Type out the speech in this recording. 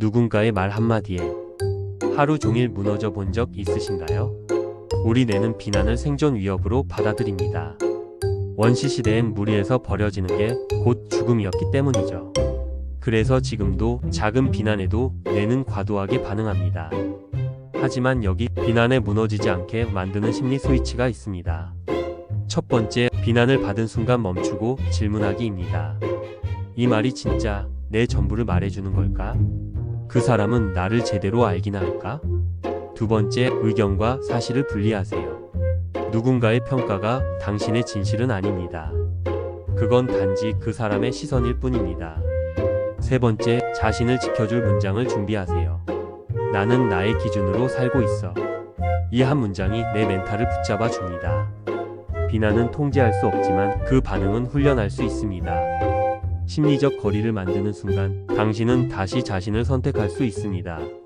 누군가의 말 한마디에 하루 종일 무너져 본 적 있으신가요? 우리 뇌는 비난을 생존 위협으로 받아들입니다. 원시 시대엔 무리해서 버려지는 게 곧 죽음이었기 때문이죠. 그래서 지금도 작은 비난에도 뇌는 과도하게 반응합니다. 하지만 여기 비난에 무너지지 않게 만드는 심리 스위치가 있습니다. 첫 번째, 비난을 받은 순간 멈추고 질문하기입니다. 이 말이 진짜 내 전부를 말해주는 걸까? 그 사람은 나를 제대로 알기나 할까? 두 번째, 의견과 사실을 분리하세요. 누군가의 평가가 당신의 진실은 아닙니다. 그건 단지 그 사람의 시선일 뿐입니다. 세 번째, 자신을 지켜줄 문장을 준비하세요. 나는 나의 기준으로 살고 있어. 이 한 문장이 내 멘탈을 붙잡아 줍니다. 비난은 통제할 수 없지만 그 반응은 훈련할 수 있습니다. 심리적 거리를 만드는 순간 당신은 다시 자신을 선택할 수 있습니다.